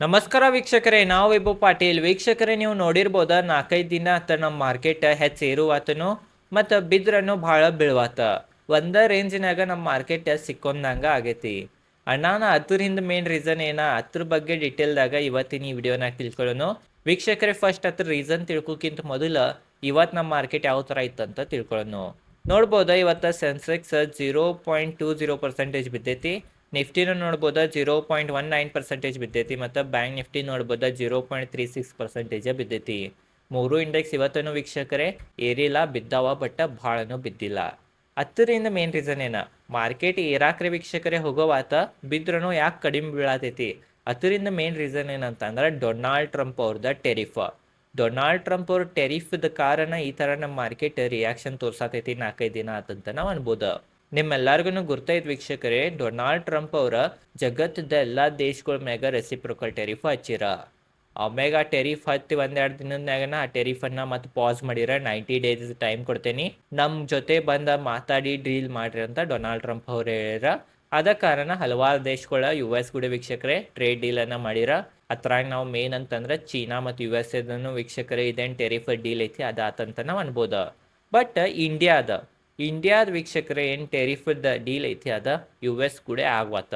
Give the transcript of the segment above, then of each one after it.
ನಮಸ್ಕಾರ ವೀಕ್ಷಕರೇ, ನಾವು ವಿಭು ಪಾಟೀಲ್. ವೀಕ್ಷಕರೇ, ನೀವು ನೋಡಿರ್ಬೋದ, ನಾಲ್ಕೈದು ದಿನ ಆತ ನಮ್ಮ ಮಾರ್ಕೆಟ್ ಹೆಚ್ಚು ಏರುವಾತನು ಮತ್ತು ಬಿದ್ರನು ಭಾಳ ಬೀಳ್ವಾತ. ಒಂದ ರೇಂಜಿನಾಗ ನಮ್ಮ ಮಾರ್ಕೆಟ್ ಸಿಕ್ಕೊಂದಂಗ ಆಗೈತಿ. ಅಣ್ಣಾನ ಅದರಿಂದ ಮೇನ್ ರೀಸನ್ ಏನ ಅದ್ರ ಬಗ್ಗೆ ಡಿಟೇಲ್ದಾಗ ಇವತ್ತಿನ ಈ ವಿಡಿಯೋನಾಗ ತಿಳ್ಕೊಳ್ಳೋನು. ವೀಕ್ಷಕರೇ ಫಸ್ಟ್ ಅದ್ರ ರೀಸನ್ ತಿಳ್ಕೊಕ್ಕಿಂತ ಮೊದಲು ಇವತ್ತು ನಮ್ಮ ಮಾರ್ಕೆಟ್ ಯಾವ ಥರ ಇತ್ತಂತ ತಿಳ್ಕೊಳ್ಳೋನು. ನೋಡ್ಬೋದ, ಇವತ್ತು Sensex zero point two zero percentage ಬಿದ್ದೈತಿ. ನಿಫ್ಟಿನ ನೋಡ್ಬೋದು? Zero point one nine percentage ಬಿದ್ದೈತಿ, ಮತ್ತು ಬ್ಯಾಂಕ್ ನಿಫ್ಟಿ ನೋಡ್ಬೋದು? Zero point three six percentage ಬಿದ್ದೈತಿ. ಮೂರು ಇಂಡೆಕ್ಸ್ ಇವತ್ತೂ ವೀಕ್ಷಕರೇ, ಏರಿಲ್ಲ, ಬಿದ್ದಾವ, ಬಟ್ ಭಾಳನೂ ಬಿದ್ದಿಲ್ಲ. ಹತ್ತರಿಂದ ಮೇನ್ ರೀಸನ್ ಏನ? ಮಾರ್ಕೆಟ್ ಏರಾಕ್ರೆ ವೀಕ್ಷಕರೇ ಹೋಗೋವಾತ ಬಿದ್ರೂ ಯಾಕೆ ಕಡಿಮೆ ಬೀಳತೈತಿ? ಅದರಿಂದ ಮೇನ್ ರೀಸನ್ ಏನಂತಂದ್ರೆ, ಡೊನಾಲ್ಡ್ ಟ್ರಂಪ್ ಅವ್ರದ ಟೆರಿಫ್. ಡೊನಾಲ್ಡ್ ಟ್ರಂಪ್ ಅವ್ರ ಟೆರಿಫ್ದ ಕಾರಣ ಈ ಥರ ನಮ್ಮ ಮಾರ್ಕೆಟ್ ರಿಯಾಕ್ಷನ್ ತೋರ್ಸಾತೈತಿ ನಾಲ್ಕೈದು ದಿನ ಆತಂತ ನಾವು ಅನ್ಬೋದು. ನಿಮ್ಮೆಲ್ಲರಿಗೂ ಗುರ್ತೈತ್ ವೀಕ್ಷಕರೇ, ಡೊನಾಲ್ಡ್ ಟ್ರಂಪ್ ಅವರ ಜಗತ್ತದ ಎಲ್ಲ ದೇಶಗಳ ಮ್ಯಾಗ ರೆಸಿಪ್ರೋಕಲ್ ಟೆರಿಫ್ ಹಚ್ಚಿರ? ಆಮ್ಯಾಗ ಆ ಟೆರಿಫ್ ಹತ್ತಿ ಒಂದೆರಡು ದಿನದ ಆ ಟೆರಿಫನ್ನ ಮತ್ತೆ ಪಾಸ್ ಮಾಡಿರ ನೈಂಟಿ ಡೇಸ್ ಟೈಮ್ ಕೊಡ್ತೇನೆ. ನಮ್ಮ ಜೊತೆ ಬಂದ ಮಾತಾಡಿ ಡೀಲ್ ಮಾಡ್ರಿ ಅಂತ ಡೊನಾಲ್ಡ್ ಟ್ರಂಪ್ ಅವ್ರು ಹೇಳಿರ ಅದ ಕಾರಣ ಹಲವಾರು ದೇಶಗಳ ಯು ಎಸ್ ಗುಡಿ ವೀಕ್ಷಕರೇ ಟ್ರೇಡ್ ಡೀಲನ್ನು ಮಾಡಿರ. ಅದ್ರಾಗ ನಾವು ಮೇನ್ ಅಂತಂದ್ರೆ ಚೀನಾ ಮತ್ತು ಯು ಎಸ್ ಎದನ್ನು ವೀಕ್ಷಕರೇ, ಇದೇನು ಟೆರಿಫ್ ಡೀಲ್ ಐತಿ ಅದಾತಂತ ನಾವು ಅನ್ಬೋದ. ಬಟ್ ಇಂಡಿಯಾದ ಇಂಡಿಯಾದ ವೀಕ್ಷಕರೇ ಏನು ಟೆರಿಫದ ಡೀಲ್ ಐತಿ ಅದ ಯು ಎಸ್ ಕೂಡ ಆಗ್ವತ್ತ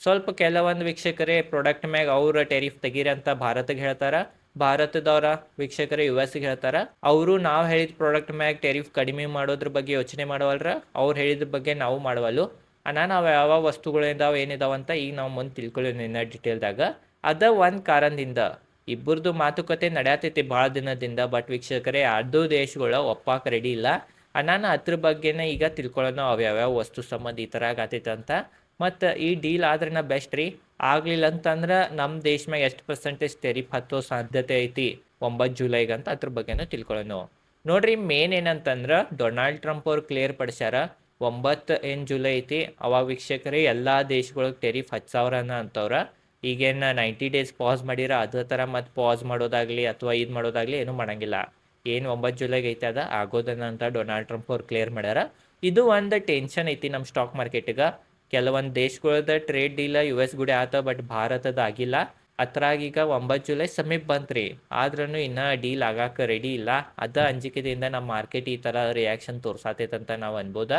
ಸ್ವಲ್ಪ ಕೆಲವೊಂದು ವೀಕ್ಷಕರೇ ಪ್ರಾಡಕ್ಟ್ ಮ್ಯಾಗ ಅವ್ರ ಟೆರಿಫ್ ತೆಗೀರಿ ಅಂತ ಭಾರತಕ್ಕೆ ಹೇಳ್ತಾರ, ಭಾರತದವರ ವೀಕ್ಷಕರೇ ಯು ಎಸ್ಗೆ ಹೇಳ್ತಾರ. ಅವರು ನಾವು ಹೇಳಿದ ಪ್ರಾಡಕ್ಟ್ ಮ್ಯಾಗ ಟೆರಿಫ್ ಕಡಿಮೆ ಮಾಡೋದ್ರ ಬಗ್ಗೆ ಯೋಚನೆ ಮಾಡವಲ್ರ, ಅವ್ರು ಹೇಳಿದ ಬಗ್ಗೆ ನಾವು ಮಾಡವಲ್ಲು. ಅಣ್ಣ, ನಾವು ಯಾವ ವಸ್ತುಗಳು ಏನಿದಾವೆ ಅಂತ ಈಗ ನಾವು ಮುಂದೆ ತಿಳ್ಕೊಳ್ಳೋಣ ಡಿಟೇಲ್ದಾಗ ಅದ ಒಂದು ಕಾರಣದಿಂದ. ಇಬ್ಬರದು ಮಾತುಕತೆ ನಡೆಯತೈತಿ ಭಾಳ ದಿನದಿಂದ ಬಟ್ ವೀಕ್ಷಕರೇ ಅದು ದೇಶಗಳ ಒಪ್ಪಾಕ ರೆಡಿ ಇಲ್ಲ. ನಾನು ಅದ್ರ ಬಗ್ಗೆನೇ ಈಗ ತಿಳ್ಕೊಳ್ಳೋಣ ಅವು ಯಾವ್ಯಾವ ವಸ್ತು ಸಂಬಂಧ ಈ ಥರ ಆಗತ್ತೈತೆ ಅಂತ. ಮತ್ತು ಈ ಡೀಲ್ ಆದ್ರನ ಬೆಸ್ಟ್ ರೀ. ಆಗಲಿಲ್ಲ ಅಂತಂದ್ರೆ ನಮ್ಮ ದೇಶ ಮ್ಯಾಗ ಎಷ್ಟು ಪರ್ಸೆಂಟೇಜ್ ಟೆರಿಫ್ ಹತ್ತೋ ಸಾಧ್ಯತೆ ಐತಿ ಒಂಬತ್ತು ಜುಲೈಗೆ ಅಂತ ಅದ್ರ ಬಗ್ಗೆನೂ ತಿಳ್ಕೊಳ್ಳೋಣ ನೋಡ್ರಿ ಮೇನ್ ಏನಂತಂದ್ರೆ ಡೊನಾಲ್ಡ್ ಟ್ರಂಪ್ ಅವ್ರು ಕ್ಲಿಯರ್ ಪಡಿಸ್ಯಾರ, ಒಂಬತ್ತು ಏನು ಜುಲೈ ಐತಿ, ಅವಾಗ ವೀಕ್ಷಕರೇ ಎಲ್ಲ ದೇಶಗಳಿಗೆ ಟೆರಿಫ್ ಹತ್ತು ಸಾವಿರನ ಅಂತವ್ರ. ಈಗೇನು ನೈಂಟಿ ಡೇಸ್ ಪಾಸ್ ಮಾಡಿರ ಅದೇ ಥರ ಮತ್ತು ಪಾಸ್ ಮಾಡೋದಾಗಲಿ ಅಥವಾ ಇದು ಮಾಡೋದಾಗಲಿ ಏನೂ ಮಾಡಂಗಿಲ್ಲ. ಏನು ಒಂಬತ್ತು ಜುಲೈಗೆ ಐತೆ ಅದ, ಆಗೋದನ್ನ ಅಂತ ಡೊನಾಲ್ಡ್ ಟ್ರಂಪ್ ಅವ್ರು ಕ್ಲಿಯರ್ ಮಾಡ್ಯಾರ. ಇದು ಒಂದು ಟೆನ್ಷನ್ ಐತಿ ನಮ್ಮ ಸ್ಟಾಕ್ ಮಾರ್ಕೆಟಿಗೆ ಕೆಲವೊಂದು ದೇಶಗಳದ ಟ್ರೇಡ್ ಡೀಲ್ ಯು ಎಸ್ ಗುಡಿ ಆತ ಬಟ್ ಭಾರತದ ಆಗಿಲ್ಲ. ಅತ್ರಾಗ ಈಗ ಒಂಬತ್ತು ಜುಲೈ ಸಮೀಪ ಬಂತ್ರಿ. ಆದ್ರೂ ಇನ್ನೂ ಡೀಲ್ ಆಗಾಕ ರೆಡಿ ಇಲ್ಲ. ಅದ ಅಂಜಿಕೆದಿಂದ ನಮ್ಮ ಮಾರ್ಕೆಟ್ ಈ ಥರ ರಿಯಾಕ್ಷನ್ ತೋರ್ಸಾತೈತಂತ ನಾವು ಅನ್ಬೋದ.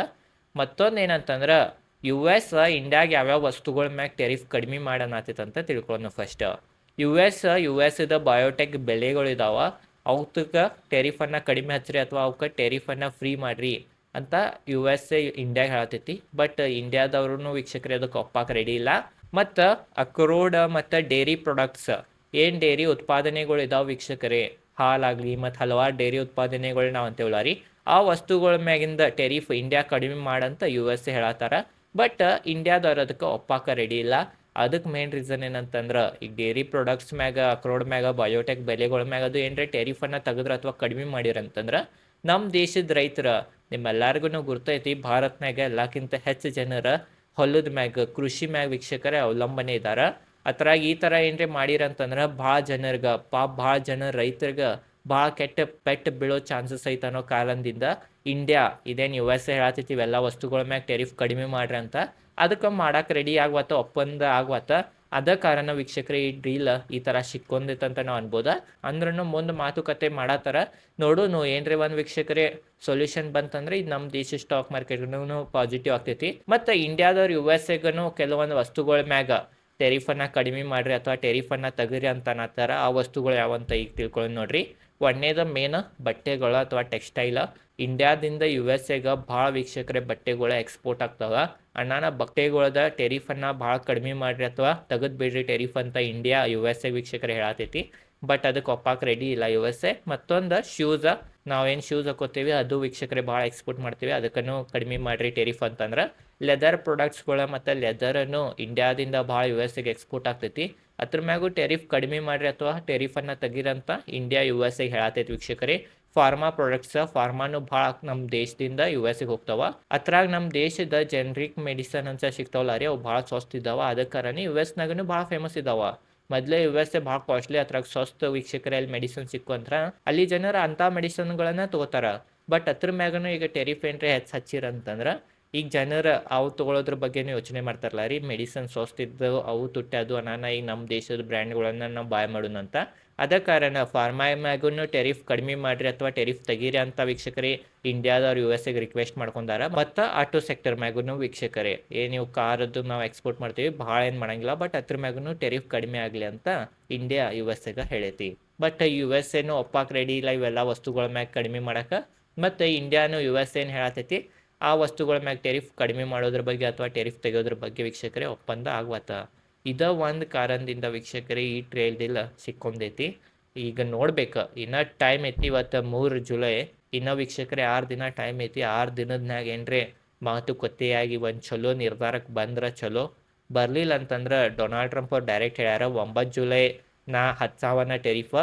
ಮತ್ತೊಂದು ಏನಂತಂದ್ರೆ ಯು ಎಸ್ ಇಂಡಿಯಾಗೆ ಯಾವ್ಯಾವ ವಸ್ತುಗಳ ಮ್ಯಾಗ ಟೆರಿಫ್ ಕಡಿಮೆ ಅಂತ ತಿಳ್ಕೊಳ್ಳೋಣ ಫಸ್ಟ್ ಯು ಎಸ್ ಯು ಎಸ್ದ ಬಯೋಟೆಕ್ ಬೆಳೆಗಳು ಇದಾವ. ಅವಕ್ಕೆ ಟೆರಿಫನ್ನು ಕಡಿಮೆ ಹಚ್ಚ್ರಿ ಅಥವಾ ಅವಕ್ಕೆ ಟೆರಿಫನ್ನು ಫ್ರೀ ಮಾಡಿರಿ ಅಂತ ಯು ಎಸ್ ಎ ಇಂಡಿಯಾಗೆ ಹೇಳತೈತಿ. ಬಟ್ ಇಂಡಿಯಾದವ್ರು ವೀಕ್ಷಕರೇ ಅದಕ್ಕೆ ಒಪ್ಪಾಕ ರೆಡಿ ಇಲ್ಲ. ಮತ್ತು ಅಕ್ರೋಡ್ ಮತ್ತು ಡೇರಿ ಪ್ರಾಡಕ್ಟ್ಸ್ ಏನು ಡೇರಿ ಉತ್ಪಾದನೆಗಳು ಇದಾವೆ ವೀಕ್ಷಕರೇ? ಹಾಲಾಗಲಿ ಮತ್ತು ಹಲವಾರು ಡೇರಿ ಉತ್ಪಾದನೆಗಳು ನಾವು ಅಂತೇವಲ್ಲ ರೀ. ಆ ವಸ್ತುಗಳ ಮ್ಯಾಗಿಂದ ಟೆರಿಫ್ ಇಂಡಿಯಾ ಕಡಿಮೆ ಮಾಡಂತ ಯು ಎಸ್ ಎ ಹೇಳತ್ತಾರ ಬಟ್ ಇಂಡಿಯಾದವ್ರು ಅದಕ್ಕೆ ಒಪ್ಪಾಕ ರೆಡಿ ಇಲ್ಲ. ಅದಕ್ಕೆ ಮೇನ್ ರೀಸನ್ ಏನಂತಂದ್ರೆ ಈಗ ಡೇರಿ ಪ್ರಾಡಕ್ಟ್ಸ್ ಮ್ಯಾಗ ಅಕ್ರೋಡ್ ಮ್ಯಾಗ ಬಯೋಟೆಕ್ ಬೆಲೆಗಳ ಮ್ಯಾಗ ಅದು ಏನರ ಟೆರಿಫನ್ನ ತೆಗೆದ್ರ ಅಥವಾ ಕಡಿಮೆ ಮಾಡಿರಂತಂದ್ರೆ ನಮ್ಮ ದೇಶದ ರೈತರ ನಿಮ್ಮೆಲ್ಲರಿಗೂ ಗುರ್ತೈತಿ ಭಾರತ್ನಾಗ ಎಲ್ಲಕ್ಕಿಂತ ಹೆಚ್ಚು ಜನರ ಹೊಲದ ಮ್ಯಾಗ, ಕೃಷಿ ಮ್ಯಾಗ ವೀಕ್ಷಕರೇ ಅವಲಂಬನೆ ಇದಾರ. ಅದ್ರಾಗ ಈ ಥರ ಏನ್ರಿ ಮಾಡಿರಂತಂದ್ರೆ, ಭಾಳ ಜನರ್ಗ, ಪಾಪ ಭಾಳ ಜನ ರೈತರಿಗೆ ಭಾಳ ಕೆಟ್ಟ ಪೆಟ್ಟು ಬೀಳೋ ಚಾನ್ಸಸ್ ಐತೆ ಅನ್ನೋ ಕಾರಣದಿಂದ ಇಂಡಿಯಾ ಇದೇನು ಯು ಎಸ್ ಎ ಹೇಳತ್ತೈತಿ ಇವೆಲ್ಲ ವಸ್ತುಗಳ ಮ್ಯಾಗ ಟೆರಿಫ್ ಕಡಿಮೆ ಮಾಡ್ರಿ ಅಂತ ಅದಕ್ಕೆ ಮಾಡಕ್ಕೆ ರೆಡಿ ಆಗ್ವತ್ತ ಒಪ್ಪಂದ ಆಗ್ವತ್ತ ಅದ ಕಾರಣ ವೀಕ್ಷಕರೇ ಈ ಡೀಲ್ ಈ ಥರ ಸಿಕ್ಕೊಂದಿತ್ತಂತ ನಾವು ಅನ್ಬೋದ. ಅಂದ್ರೂ ಮುಂದೆ ಮಾತುಕತೆ ಮಾಡತ್ತಾರ ನೋಡೋನು ಏನ್ರಿ ಒಂದು ವೀಕ್ಷಕರೇ ಸೊಲ್ಯೂಷನ್ ಬಂತಂದ್ರೆ ಇದು ನಮ್ಮ ದೇಶ ಸ್ಟಾಕ್ ಮಾರ್ಕೆಟ್ಗೂ ಪಾಸಿಟಿವ್ ಆಗ್ತೈತಿ. ಮತ್ತು ಇಂಡಿಯಾದವ್ರು ಯು ಎಸ್ ಎಗೂ ಕೆಲವೊಂದು ವಸ್ತುಗಳ ಮ್ಯಾಗ ಟೆರಿಫನ್ನು ಕಡಿಮೆ ಮಾಡಿರಿ ಅಥವಾ ಟೆರಿಫನ್ನು ತೆಗೀರಿ ಅಂತ ಅನ್ನತ್ತಾರ. ಆ ವಸ್ತುಗಳು ಯಾವಂತ ಈಗ ತಿಳ್ಕೊಳ್ಳಿ ನೋಡ್ರಿ. ಒಂದನೇದ ಮೇನ್ ಬಟ್ಟೆಗಳ ಅಥವಾ ಟೆಕ್ಸ್ಟೈಲ. ಇಂಡಿಯಾದಿಂದ ಯು ಎಸ್ ಎಗ ಭಾಳ ವೀಕ್ಷಕರೇ ಬಟ್ಟೆಗಳ ಎಕ್ಸ್ಪೋರ್ಟ್ ಆಗ್ತಾವ. ಅಣ್ಣನ ಬಟ್ಟೆಗಳದ ಟೆರಿಫನ್ನು ಭಾಳ ಕಡಿಮೆ ಮಾಡಿರಿ ಅಥವಾ ತೆಗೆದು ಬಿಡ್ರಿ ಟೆರಿಫ್ ಅಂತ ಇಂಡಿಯಾ ಯು ಎಸ್ ಎ ವೀಕ್ಷಕರೇ ಹೇಳತೈತಿ. ಬಟ್ ಅದಕ್ಕೆ ಒಪ್ಪಾಕ ರೆಡಿ ಇಲ್ಲ ಯು ಎಸ್ ಎ ಮತ್ತೊಂದು ಶೂಸ ನಾವೇನು ಶೂಸ್ ಹಾಕೋತೀವಿ, ಅದು ವೀಕ್ಷಕರೇ ಭಾಳ ಎಕ್ಸ್ಪೋರ್ಟ್ ಮಾಡ್ತೀವಿ. ಅದಕ್ಕೂ ಕಡಿಮೆ ಮಾಡಿರಿ ಟೆರಿಫ್ ಅಂತಂದ್ರೆ. ಲೆದರ್ ಪ್ರಾಡಕ್ಟ್ಸ್ಗಳ ಮತ್ತು ಲೆದರನ್ನು ಇಂಡಿಯಾದಿಂದ ಭಾಳ ಯು ಎಸ್ ಎಗೆ ಎಕ್ಸ್ಪೋರ್ಟ್ ಆಗ್ತೈತಿ. ಅದ್ರ ಮ್ಯಾಗು ಟೆರಿಫ್ ಕಡಿಮೆ ಮಾಡ್ರಿ ಅಥವಾ ಟೆರಿಫನ್ನು ತೆಗೀರಂತ ಇಂಡಿಯಾ ಯು ಎಸ್ ಐಗೆ ಹೇಳತೈತಿ ವೀಕ್ಷಕರೇ. ಫಾರ್ಮಾ ಪ್ರಾಡಕ್ಟ್ಸ್ ಫಾರ್ಮಾನು ಭಾಳ ನಮ್ಮ ದೇಶದಿಂದ ಯು ಎಸ್ಗೆ ಹೋಗ್ತಾವ. ಅದ್ರಾಗ ನಮ್ಮ ದೇಶದ ಜೆನರಿಕ್ ಮೆಡಿಸನ್ ಅಂತ ಸಿಗ್ತಾವಲ್ಲ ರೀ, ಅವು ಭಾಳ ಸ್ವಸ್ಥ ಇದ್ದಾವ ಅದಕ್ಕಾರನೇ ಯು ಎಸ್ನಾಗೂ ಭಾಳ ಫೇಮಸ್ ಇದಾವ. ಮೊದಲೇ ಯು ಎಸ್ ಭಾಳ ಕಾಸ್ಟ್ಲಿ ಅದ್ರಾಗ ಸ್ವಸ್ಥ ವೀಕ್ಷಕರೇ ಅಲ್ಲಿ ಮೆಡಿಸಿನ್ ಸಿಕ್ಕು ಅಂದ್ರ ಅಲ್ಲಿ ಜನರು ಅಂಥ ಮೆಡಿಸನ್ಗಳನ್ನ ತಗೋತಾರ. ಬಟ್ ಅದ್ರ ಮ್ಯಾಗನು ಈಗ ಟೆರಿಫ್ ಏನ್ರಿ ಹೆಚ್ಚು ಹಚ್ಚಿರಂತಂದ್ರೆ ಈಗ ಜನರು ಅವು ತೊಗೊಳೋದ್ರ ಬಗ್ಗೆನೂ ಯೋಚನೆ ಮಾಡ್ತಾರಲ್ಲ ರೀ ಮೆಡಿಸನ್ ಸೋಸ್ತಿದ್ದು ಅವು ತುಟ್ಟದು ಅನಾನ ಈಗ ನಮ್ಮ ದೇಶದ ಬ್ರ್ಯಾಂಡ್ಗಳನ್ನು ನಾವು ಬಾಯ್ ಮಾಡೋಣ ಅಂತ. ಅದ ಕಾರಣ ಫಾರ್ಮಾ ಮ್ಯಾಗೂ ಟೆರಿಫ್ ಕಡಿಮೆ ಮಾಡ್ರಿ ಅಥವಾ ಟೆರಿಫ್ ತೆಗೀರಿ ಅಂತ ವೀಕ್ಷಕರೇ ಇಂಡಿಯಾದವ್ರು ಯು ಎಸ್ ಎಗೆ ರಿಕ್ವೆಸ್ಟ್ ಮಾಡ್ಕೊಂಡಾರ. ಮತ್ತು ಆಟೋ ಸೆಕ್ಟರ್ ಮ್ಯಾಗೂ ವೀಕ್ಷಕರೇ, ಏ ನೀವು ಕಾರದ್ದು ನಾವು ಎಕ್ಸ್ಪೋರ್ಟ್ ಮಾಡ್ತೀವಿ, ಭಾಳ ಏನು ಮಾಡಂಗಿಲ್ಲ ಬಟ್ ಅದ್ರ ಮ್ಯಾಗೂ ಟೆರಿಫ್ ಕಡಿಮೆ ಆಗಲಿ ಅಂತ ಇಂಡಿಯಾ ಯು ಎಸ್ ಎಗೆ ಹೇಳೈತಿ. ಬಟ್ ಯು ಎಸ್ ಎನು ಒಪ್ಪಾಕ್ ರೆಡಿ ಇಲ್ಲ, ಇವೆಲ್ಲ ವಸ್ತುಗಳ ಮ್ಯಾಗ ಕಡಿಮೆ ಮಾಡಕ್ಕೆ ಮತ್ತು ಇಂಡಿಯಾನು ಯು ಎಸ್ ಏನು ಹೇಳತೈತಿ ಆ ವಸ್ತುಗಳ ಮ್ಯಾಗ ಟೆರಿಫ್ ಕಡಿಮೆ ಮಾಡೋದ್ರ ಬಗ್ಗೆ ಅಥವಾ ಟೆರಿಫ್ ತೆಗೆಯೋದ್ರ ಬಗ್ಗೆ ವೀಕ್ಷಕರೇ ಒಪ್ಪಂದ ಆಗ್ವತ್ತ. ಇದ ಒಂದು ಕಾರಣದಿಂದ ವೀಕ್ಷಕರೇ ಈ ಟ್ರೇಲ್ದಿಲ್ಲ ಸಿಕ್ಕೊಂಡೈತಿ. ಈಗ ನೋಡ್ಬೇಕು, ಇನ್ನ ಟೈಮ್ ಐತಿ ಇವತ್ತು ಮೂರು ಜುಲೈ, ಇನ್ನ ವೀಕ್ಷಕರೇ ಆರು ದಿನ ಟೈಮ್ ಐತಿ, ಆರು ದಿನದ್ನಾಗ ಮಾತು ಮಾತುಕತೆಯಾಗಿ ಒಂದು ಚಲೋ ನಿರ್ಧಾರಕ್ಕೆ ಬಂದ್ರೆ ಚಲೋ. ಬರಲಿಲ್ಲ ಅಂತಂದ್ರೆ ಡೊನಾಲ್ಡ್ ಟ್ರಂಪ್ ಅವ್ರು ಡೈರೆಕ್ಟ್ ಹೇಳ್ಯಾರ ಒಂಬತ್ತು ಜುಲೈ ನಾ ಹತ್ತು ಸಾವಿರನ ಟೆರಿಫ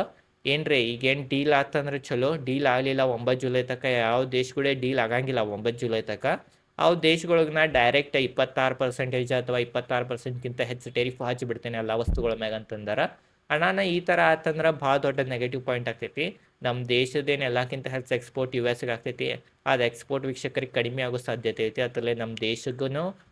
ಏನ್ರಿ, ಈಗೇನು ಡೀಲ್ ಆತಂದ್ರೆ ಚಲೋ ಡೀಲ್ ಆಗಲಿಲ್ಲ ಒಂಬತ್ತು ಜುಲೈ ತನಕ ಯಾವ ದೇಶಗಳೇ ಡೀಲ್ ಆಗಂಗಿಲ್ಲ ಒಂಬತ್ತು ಜುಲೈ ತನಕ ಅವು ದೇಶಗಳಿಗೆ ನಾ ಡೈರೆಕ್ಟ್ ಇಪ್ಪತ್ತಾರು ಪರ್ಸೆಂಟೇಜ್ ಅಥವಾ ಇಪ್ಪತ್ತಾರು ಪರ್ಸೆಂಟ್ಗಿಂತ ಹೆಚ್ಚು ಟೆರಿಫ್ ಹಚ್ಚಿಬಿಡ್ತೇನೆ ಎಲ್ಲ ವಸ್ತುಗಳ ಮ್ಯಾಗ ಅಂತಂದಾರ. ಅಣ್ಣಾನ ಈ ಥರ ಆತಂದ್ರೆ ಭಾಳ ದೊಡ್ಡ ನೆಗೆಟಿವ್ ಪಾಯಿಂಟ್ ಆಗ್ತೈತಿ. ನಮ್ಮ ದೇಶದೇನು ಎಲ್ಲಕ್ಕಿಂತ ಹೆಚ್ಚು ಎಕ್ಸ್ಪೋರ್ಟ್ ಯು ಎಸ್ಗೆ ಆಗ್ತೈತಿ. ಅದು ಎಕ್ಸ್ಪೋರ್ಟ್ ವೀಕ್ಷಕರಿಗೆ ಕಡಿಮೆ ಆಗೋ ಸಾಧ್ಯತೆ ಐತಿ. ಅದ್ರಲ್ಲಿ ನಮ್ಮ ದೇಶಗೂ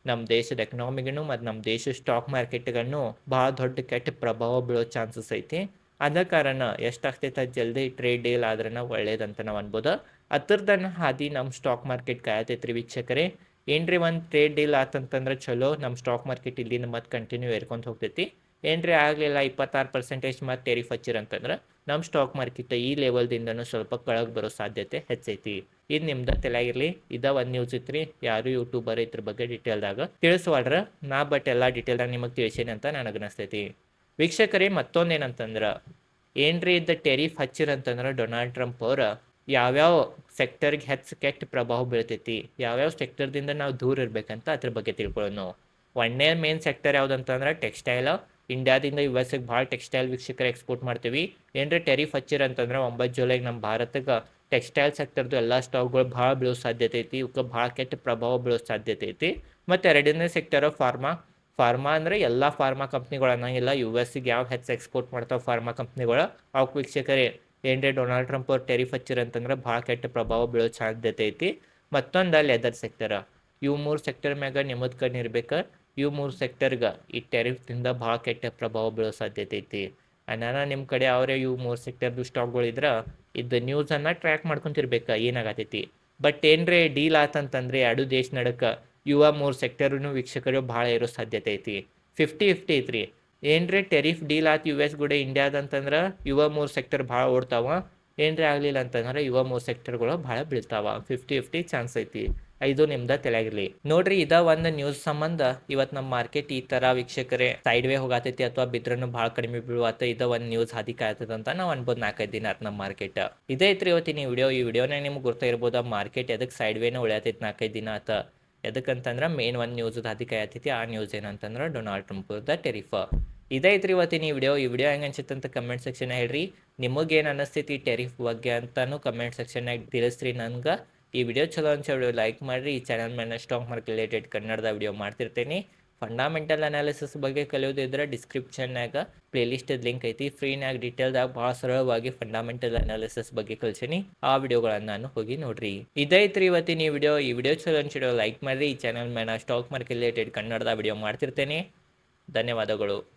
ನಮ್ಮ ದೇಶದ ಎಕನಾಮಿಗೂ ಮತ್ತು ನಮ್ಮ ದೇಶದ ಸ್ಟಾಕ್ ಮಾರ್ಕೆಟ್ಗೂ ಭಾಳ ದೊಡ್ಡ ಕೆಟ್ಟ ಪ್ರಭಾವ ಬೀಳೋ ಚಾನ್ಸಸ್ ಐತಿ. ಅದ ಕಾರಣ ಎಷ್ಟಾಗ್ತೈತೆ ಅದು ಜಲ್ದಿ ಟ್ರೇಡ್ ಡೀಲ್ ಆದ್ರೆ ಒಳ್ಳೇದಂತ ನಾವು ಅನ್ಬೋದು. ಹತ್ತಿರದನ್ನ ಹಾದಿ ನಮ್ಮ ಸ್ಟಾಕ್ ಮಾರ್ಕೆಟ್ ಕಾಯತೈತ್ರಿ ವೀಕ್ಷಕರೇ. ಏನ್ರಿ ಒಂದು ಟ್ರೇಡ್ ಡೀಲ್ ಆತಂತಂದ್ರೆ ಚಲೋ ನಮ್ಮ ಸ್ಟಾಕ್ ಮಾರ್ಕೆಟ್ ಇಲ್ಲಿಂದ ಮತ್ತೆ ಕಂಟಿನ್ಯೂ ಏರ್ಕೊಂತ ಹೋಗ್ತೈತಿ. ಏನ್ರಿ ಆಗಲಿಲ್ಲ ಇಪ್ಪತ್ತಾರು ಪರ್ಸೆಂಟೇಜ್ ಮತ್ತೆ ಟೆರಿಫ್ ಹಚ್ಚಿರಂತಂದ್ರೆ ನಮ್ಮ ಸ್ಟಾಕ್ ಮಾರ್ಕೆಟ್ ಈ ಲೆವೆಲ್ದಿಂದನೂ ಸ್ವಲ್ಪ ಕೆಳಗೆ ಬರೋ ಸಾಧ್ಯತೆ ಹೆಚ್ಚೈತಿ. ಇದು ನಿಮ್ದು ತಲೆಯಾಗಿರಲಿ, ಇದ ಒಂದು ನ್ಯೂಸ್ ಇತ್ರಿ ಯಾರು ಯೂಟ್ಯೂಬರ್ ಇದ್ರ ಬಗ್ಗೆ ಡೀಟೇಲ್ದಾಗ ತಿಳಿಸ್ವಾಡ್ರ. ನಾ ಬಟ್ ಎಲ್ಲ ಡೀಟೇಲ್ದಾಗ ನಿಮಗೆ ತಿಳಿಸೇನೆ ಅಂತ ನನಗೆ ಅನಿಸ್ತೈತಿ. ವೀಕ್ಷಕರೇ, ಮತ್ತೊಂದೇನಂತಂದ್ರೆ, ಏನ್ರಿ ಇದ್ದ ಟೆರಿಫ್ ಹಚ್ಚಿರಂತಂದ್ರೆ ಡೊನಾಲ್ಡ್ ಟ್ರಂಪ್ ಅವ್ರ, ಯಾವ್ಯಾವ ಸೆಕ್ಟರ್ಗೆ ಹೆಚ್ಚು ಕೆಟ್ಟ ಪ್ರಭಾವ ಬೀಳ್ತೈತಿ, ಯಾವ್ಯಾವ ಸೆಕ್ಟರ್ದಿಂದ ನಾವು ದೂರ ಇರ್ಬೇಕಂತ ಅದ್ರ ಬಗ್ಗೆ ತಿಳ್ಕೊಳ್ಳೋಣ ಒಂದನೇ ಮೇನ್ ಸೆಕ್ಟರ್ ಯಾವ್ದಂತಂದ್ರೆ ಟೆಕ್ಸ್ಟೈಲ್ ಇಂಡಿಯಾದಿಂದ ಯು ಎಸ್ ಭಾಳ ಟೆಕ್ಸ್ಟೈಲ್ ವೀಕ್ಷಕರು ಎಕ್ಸ್ಪೋರ್ಟ್ ಮಾಡ್ತೀವಿ. ಏನ್ರಿ ಟೆರಿಫ್ ಹಚ್ಚಿರಂತಂದ್ರೆ, ಒಂಬತ್ತು ಜುಲೈಗೆ ನಮ್ಮ ಭಾರತಕ್ಕೆ ಟೆಕ್ಸ್ಟೈಲ್ ಸೆಕ್ಟರ್ದು ಎಲ್ಲ ಸ್ಟಾಕ್ಗಳು ಭಾಳ ಬೀಳೋ ಸಾಧ್ಯತೆ ಐತಿ ಇವಕ್ಕೆ ಭಾಳ ಕೆಟ್ಟ ಪ್ರಭಾವ ಬೀಳೋ ಸಾಧ್ಯತೆ ಐತಿ. ಮತ್ತು ಎರಡನೇ ಸೆಕ್ಟರ್ ಫಾರ್ಮಾ ಫಾರ್ಮಾ ಅಂದ್ರೆ ಎಲ್ಲ ಫಾರ್ಮಾ ಕಂಪ್ನಿಗಳು ಅನ್ನಂಗಿಲ್ಲ ಯು ಗೆ ಯಾವ ಹೆಚ್ಚು ಎಕ್ಸ್ಪೋರ್ಟ್ ಮಾಡ್ತಾವೆ ಫಾರ್ಮಾ ಕಂಪ್ನಿಗಳು ಅವಕ್ಕೆ ವೀಕ್ಷಕರೇ, ಏನ್ರೇ ಡೊನಾಲ್ಡ್ ಟ್ರಂಪ್ ಅವ್ರು ಟೆರಿಫ್ ಹಚ್ಚಿರಂತಂದ್ರೆ ಭಾಳ ಕೆಟ್ಟ ಪ್ರಭಾವ ಬೀಳೋ ಸಾಧ್ಯತೆ ಐತಿ. ಮತ್ತೊಂದು ಲೆದರ್ ಸೆಕ್ಟರ್ ಇವು ಮೂರು ಸೆಕ್ಟರ್ ಮ್ಯಾಗ ನಿಮ್ಮದು ಕಣ್ಣು ಇರ್ಬೇಕು. ಇವು ಮೂರು ಸೆಕ್ಟರ್ಗೆ ಈ ಟೆರಿಫ್ದಿಂದ ಭಾಳ ಕೆಟ್ಟ ಪ್ರಭಾವ ಬೀಳೋ ಸಾಧ್ಯತೆ ಐತಿ. ಅನ್ನ ನಿಮ್ಮ ಕಡೆ ಅವರೇ ಇವು ಮೂರು ಸೆಕ್ಟರ್ದು ಸ್ಟಾಕ್ಗಳು ಇದ್ರೆ, ಇದು ನ್ಯೂಸನ್ನು ಟ್ರ್ಯಾಕ್ ಮಾಡ್ಕೊಂತಿರ್ಬೇಕು, ಏನಾಗತೈತಿ. ಬಟ್ ಏನ್ರಿ ಡೀಲ್ ಆತಂತಂದ್ರೆ ಎರಡು ದೇಶ ನಡಕ್ಕೆ ಯುವ ಮೂರು ಸೆಕ್ಟರ್ನು ವೀಕ್ಷಕರು ಭಾಳ ಇರೋ ಸಾಧ್ಯತೆ ಐತಿ. ಫಿಫ್ಟಿ ಫಿಫ್ಟಿ ಐತ್ರಿ. ಏನ್ರಿ ಟೆರಿಫ್ ಡೀಲ್ ಆತು ಯು ಎಸ್ ಕೂಡ ಇಂಡಿಯಾದಂತಂದ್ರೆ ಯುವ ಮೂರು ಸೆಕ್ಟರ್ ಭಾಳ ಓಡ್ತಾವ. ಏನ್ರಿ ಆಗಲಿಲ್ಲ ಅಂತಂದ್ರೆ ಯುವ ಮೂರು ಸೆಕ್ಟರ್ಗಳು ಭಾಳ ಬೀಳ್ತಾವ. ಫಿಫ್ಟಿ ಫಿಫ್ಟಿ ಚಾನ್ಸ್ ಐತಿ. ಐದು ನಿಮ್ದ ತಲೆಯಾಗಿರ್ಲಿ. ನೋಡ್ರಿ ಇದ ಒಂದು ನ್ಯೂಸ್ ಸಂಬಂಧ ಇವತ್ ನಮ್ಮ ಮಾರ್ಕೆಟ್ ಈ ತರ ವೀಕ್ಷಕರೇ ಸೈಡ್ ವೇ ಹೋಗತೈತಿ ಅಥವಾ ಬಿದ್ರನು ಬಹಳ ಕಡಿಮೆ ಬೀಳುವತ್ತ ಇದ ಒಂದು ನ್ಯೂಸ್ ಹಾದಿ ಅಂತ ನಾವು ಅನ್ಬೋದು ನಾಲ್ಕೈದು ದಿನ ಆತ್ ನಮ್ಮ ಮಾರ್ಕೆಟ್ ಇದೇ ಐತ್ರಿ ಇವತ್ತಿನ ವಿಡಿಯೋ ಈ ವಿಡಿಯೋನಾಗ ನಿಮ್ಗೆ ಗುರ್ತ ಇರ್ಬೋದು ಮಾರ್ಕೆಟ್ ಎದಕ್ಕೆ ಸೈಡ್ ವೇನ ಉಳಿಯತೈತಿ ನಾಲ್ಕೈದು ದಿನ ಆತ. ಎದಕ್ಕಂತಂದ್ರೆ ಮೇನ್ ಒಂದು ನ್ಯೂಸ್ ಅದಕ್ಕೆ ಕಾಯತೈತಿ ಆ ನ್ಯೂಸ್ ಏನಂತಂದ್ರೆ ಡೊನಾಲ್ಡ್ ಟ್ರಂಪ್ ದ ಟೆರಿಫಾ ಇದೈತ್ರಿ ಇವತ್ತಿನ ಈ ವಿಡಿಯೋ ಈ ವಿಡಿಯೋ ಹೆಂಗೆ ಅನ್ಸುತ್ತೆ ಅಂತ ಕಮೆಂಟ್ ಸೆಕ್ಷನ್ ಹೇಳ್ರಿ. ನಿಮಗೇನು ಅನಿಸ್ತೈತಿ ಟೆರಿಫ್ ಬಗ್ಗೆ ಅಂತಾನು ಕಮೆಂಟ್ ಸೆಕ್ಷನ್ನಾಗ ತಿಳಿಸ್ರಿ ನನ್ಗೆ. ಈ ವಿಡಿಯೋ ಚಲೋ ಅನ್ಸೋ ವಿಡಿಯೋ ಲೈಕ್ ಮಾಡಿರಿ. ಈ ಚಾನಲ್ ಮೇಲೆ ಸ್ಟಾಕ್ ಮಾರ್ಕೆಟ್ ರಿಲೇಟೆಡ್ ಕನ್ನಡದ ವಿಡಿಯೋ ಮಾಡ್ತಿರ್ತೀನಿ. ಫಂಡಾಮೆಂಟಲ್ ಅನಾಲಿಸಿಸ್ ಬಗ್ಗೆ ಕಲಿಯೋದಿದ್ರೆ ಡಿಸ್ಕ್ರಿಪ್ಷನ್ನಾಗ ಪ್ಲೇಲಿಸ್ಟ್ ಲಿಂಕ್ ಐತಿ. ಫ್ರೀನಾಗ ಡೀಟೇಲ್ದಾಗ ಭಾಳ ಸರಳವಾಗಿ ಫಂಡಾಮೆಂಟಲ್ ಅನಾಲಿಸಿಸ್ ಬಗ್ಗೆ ಕಲ್ಸೀನಿ. ಆ ವಿಡಿಯೋಗಳನ್ನು ನಾನು ಹೋಗಿ ನೋಡ್ರಿ. ಇದೈತ್ರಿ ಇವತ್ತಿನ ಈ ವಿಡಿಯೋ ಈ ವಿಡಿಯೋ ಚಲೋ ಅನ್ಸಿಡೋ ಲೈಕ್ ಮಾಡಿರಿ. ಈ ಚಾನಲ್ ಮೇಲೆ ಸ್ಟಾಕ್ ಮಾರ್ಕೆಟ್ ರಿಲೇಟೆಡ್ ಕನ್ನಡದ ವಿಡಿಯೋ ಮಾಡ್ತಿರ್ತೇನೆ. ಧನ್ಯವಾದಗಳು.